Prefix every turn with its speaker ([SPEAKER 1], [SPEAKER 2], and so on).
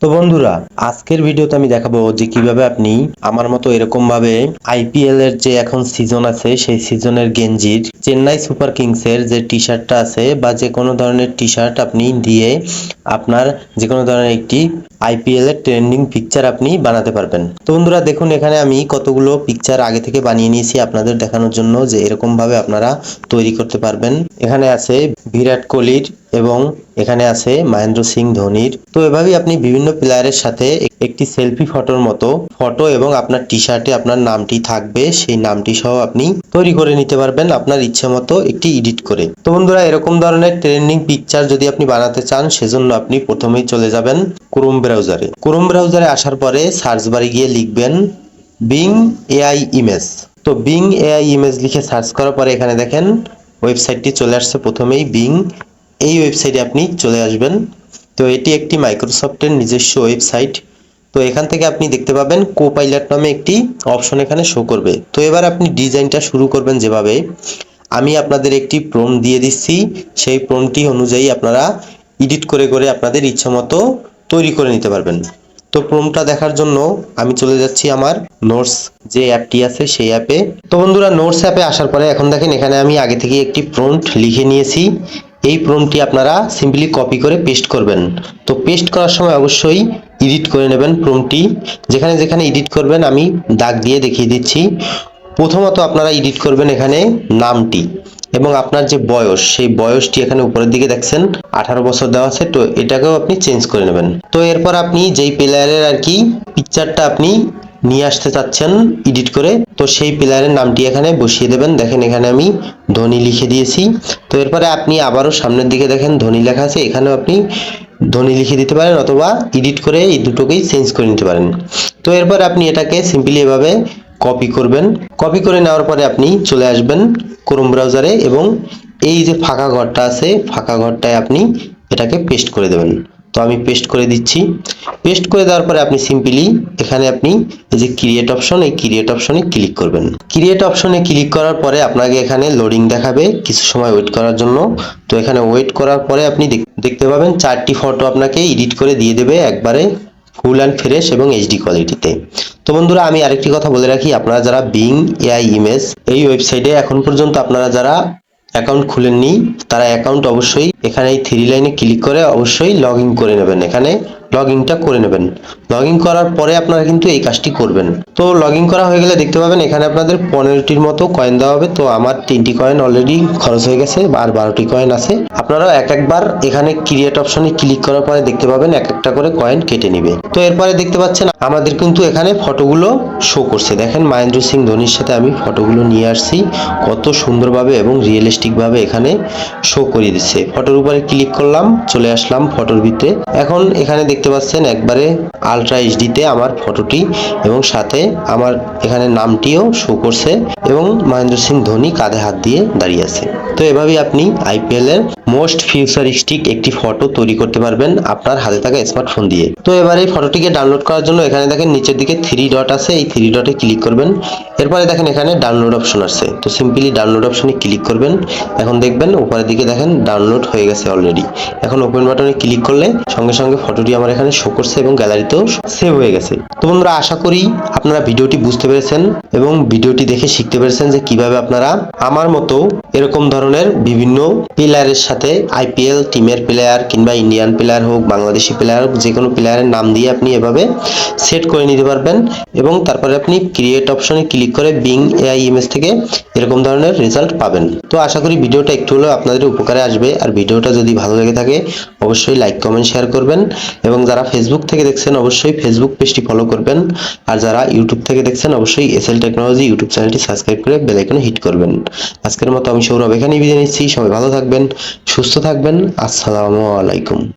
[SPEAKER 1] তো বন্ধুরা, আজকের ভিডিওতে আমি দেখাবো যে কীভাবে আপনি আমার মতো এরকম ভাবে আইপিএল এর যে এখন সিজন আছে, সেই সিজনের গেঞ্জির চেন্নাই সুপার কিংস এর যে টি শার্টটা আছে বা যে কোনো ধরনের টি শার্ট আপনি দিয়ে আপনার যে কোনো ধরনের একটি আইপিএল এর ট্রেন্ডিং পিকচার আপনি বানাতে পারবেন। তো বন্ধুরা, দেখুন, এখানে আমি কতগুলো পিকচার আগে থেকে বানিয়ে নিয়েছি আপনাদের দেখানোর জন্য যে এরকম ভাবে আপনারা তৈরি করতে পারবেন। এখানে আছে বিরাট কোহলির এবং এখানে আছে মহেন্দ্র সিং ধোনির। তো এভাবেই আপনি বিভিন্ন প্লেয়ারের সাথে একটি সেলফি ফটোর মতো। ফটো এবং আপনার টি শার্টে আপনার নামটি থাকবে। সেই নামটি সহ আপনি তৈরি করে নিতে পারবেন আপনার ইচ্ছে মতো একটি এডিট করে। তো বন্ধুরা, এরকম ধরনের ট্রেন্ডিং পিকচার যদি আপনি বানাতে চান, সেজন্য আপনি প্রথমেই চলে যাবেন ক্রোম ব্রাউজারে ক্রোম ব্রাউজারে আসার পরে সার্চ বারে গিয়ে লিখবেন বিং এআই ইমেজ তো বিং এআই ইমেজ লিখে সার্চ করার পরে এখানে দেখেন ওয়েবসাইটটি চলে আসছে প্রথমেই বিং এই ওয়েবসাইটে আপনি চলে আসবেন। তো এটি একটি মাইক্রোসফটের নিজস্ব ওয়েবসাইট তো এখান থেকে আপনি দেখতে পাবেন কো নামে একটি অপশন এখানে শো করবে। তো এবার আপনি ডিজাইনটা শুরু করবেন যেভাবে। আমি আপনাদের একটি প্রম দিয়ে দিচ্ছি। সেই প্রমটি অনুযায়ী আপনারা এডিট করে করে আপনাদের ইচ্ছা মতো তৈরি করে নিতে পারবেন। তো প্রমটা দেখার জন্য আমি চলে যাচ্ছি আমার নোটস যে অ্যাপটি আছে সেই অ্যাপে তো বন্ধুরা নোটস অ্যাপে আসার পরে এখন দেখেন এখানে আমি আগে থেকে একটি প্রম্পট লিখে নিয়েছি। এই প্রম্পটটি আপনারা সিম্পলি কপি করে পেস্ট করবেন। তো পেস্ট করার সময় অবশ্যই এডিট করে নেবেন প্রম্পটটি যেখানে যেখানে এডিট করবেন, আমি দাগ দিয়ে দেখিয়ে দিচ্ছি। প্রথমত আপনারা এডিট করবেন এখানে নামটি এবং আপনার যে বয়স, সেই বয়সটি এখানে উপরের দিকে দেখছেন, আঠারো বছর দেওয়া আছে, তো এটাকেও আপনি চেঞ্জ করে নেবেন। তো এরপর আপনি যেই প্লেয়ারের আর কি পিকচারটা আপনি নিয়ে আসতে চাচ্ছেন এডিট করে। তো সেই প্লেয়ারের নামটি এখানে বসিয়ে দেবেন। দেখেন, এখানে আমি ধোনি লিখে দিয়েছি। তো এরপরে আপনি আবারও সামনের দিকে দেখেন, ধোনি লেখা আছে। এখানেও আপনি ধোনি লিখে দিতে পারেন অথবা এডিট করে এই দুটোকেই চেঞ্জ করে নিতে পারেন। তো এরপর আপনি এটাকে সিম্পলি এভাবে কপি করবেন। কপি করে নেওয়ার পরে আপনি চলে আসবেন ক্রোম ব্রাউজারে এবং এই যে ফাঁকা ঘরটা আছে, ফাঁকা ঘরটায় আপনি এটাকে পেস্ট করে দেবেন। তো আমি পেস্ট করে দিচ্ছি। পেস্ট করে দেওয়ার পরে আপনি সিম্পলি এখানে আপনি এই যে ক্রিয়েট অপশন এই ক্রিয়েট অপশনে ক্লিক করবেন। ক্রিয়েট অপশনে ক্লিক করার পরে আপনাকে এখানে লোডিং দেখাবে কিছু সময় ওয়েট করার জন্য। তো এখানে ওয়েট করার পরে আপনি দেখ- দেখতে পাবেন চারটি ফটো আপনাকে এডিট করে দিয়ে দেবে একবারে ফুল অ্যান্ড ফ্রেশ এবং এইচডি কোয়ালিটিতে তো। বন্ধুরা, আমি আরেকটি কথা বলে রাখি, আপনারা যারা বিং এআই ইমেজ এই ওয়েবসাইটে এখন পর্যন্ত আপনারা যারা অ্যাকাউন্ট খুলেননি, তারা অ্যাকাউন্ট অবশ্যই এখানে এই থ্রি লাইনে ক্লিক করে অবশ্যই লগ করে নেবেন। এখানে লগ ইনটা করে নেবেন। লগ ইন করার পরে আপনারা কিন্তু এই কাজটি করবেন। তো লগ ইন করা হয়ে গেলে দেখতে পাবেন এখানে আপনাদের পনেরোটির মতো কয়েন দেওয়া হবে। তো আমার তিনটি কয়েন অলরেডি খরচ হয়ে গেছে আর বারোটি কয়েন আছে। আপনারা এক একবার এখানে ক্রিয়েট অপশনে ক্লিক করার পরে দেখতে পাবেন এক একটা করে কয়েন কেটে নিবে। তো এরপরে দেখতে পাচ্ছেন আমাদের কিন্তু এখানে ফটোগুলো শো করছে। দেখেন মহেন্দ্র সিং ধোনির সাথে আমি ফটোগুলো নিয়ে আসছি। কত সুন্দরভাবে এবং রিয়েলিস্টিক ভাবে এখানে শো করিয়ে দিচ্ছে। ফটোর উপরে ক্লিক করলাম, চলে আসলাম ফটোর ভিতরে। এখন এখানে দেখতে পাচ্ছেন একবারে আলট্রা এইচডিতে আমার ফটোটি এবং সাথে আমার এখানে নামটিও শো করছে এবং মহেন্দ্র সিং ধোনি কাঁধে হাত দিয়ে দাঁড়িয়ে আছে। তো এভাবেই আপনি আইপিএল এর মোস্ট ফিউচারিস্টিক একটি ফটো তৈরি করতে পারবেন আপনার হাতে থাকা স্মার্টফোন দিয়ে। তো এবার এই ফটোটিকে ডাউনলোড করার জন্য এখানে দেখেন নিচের দিকে থ্রি ডট আছে, এই থ্রি ডটে ক্লিক করবেন। এরপরে দেখেন এখানে ডাউনলোড অপশন আছে। তো সিম্পলি ডাউনলোড অপশনে ক্লিক করবেন। এখন দেখবেন উপরের দিকে দেখেন ডাউনলোড হয়ে গেছে অলরেডি এখন ওপেন বাটনে ক্লিক করলে সঙ্গে সঙ্গে ফটোটি আমার এখানে শো করছে এবং গ্যালারিতেও সেভ হয়ে গেছে। তো বন্ধুরা, আশা করি আপনারা ভিডিওটি বুঝতে পেরেছেন এবং ভিডিওটি দেখে শিখতে পেরেছেন যে কীভাবে আপনারা আমার মতো এরকম ধরনের বিভিন্ন প্লেয়ারের সাথে আইপিএল টিমের প্লেয়ার কিংবা ইন্ডিয়ান প্লেয়ার হোক, বাংলাদেশি প্লেয়ার হোক যে কোনো প্লেয়ারের নাম দিয়ে আপনি এভাবে সেট করে নিতে পারবেন এবং তারপরে আপনি ক্রিয়েট অপশনে ক্লিক করে বিং এআই ইমেজ থেকে এরকম ধরনের রেজাল্ট পাবেন। তো আশা করি ভিডিওটা একটু হলেও আপনাদের উপকারে আসবে। আর ভিডিওটা যদি ভালো লেগে থাকে, অবশ্যই লাইক কমেন্ট শেয়ার করবেন এবং যারা ফেসবুক থেকে দেখছেন, অবশ্যই ফেসবুক পেজটি ফলো করবেন। আর যারা ইউটিউব থেকে দেখছেন, অবশ্যই এস এল টেকনোলজি ইউটিউব চ্যানেলটি সাবস্ক্রাইব করে বেলাইকনে হিট করবেন। আজকের মতো আমি সৌরভ এখানেই বিদায় নিচ্ছি। সবাই ভালো থাকবেন, সুস্থ থাকবেন। আসসালামু আলাইকুম।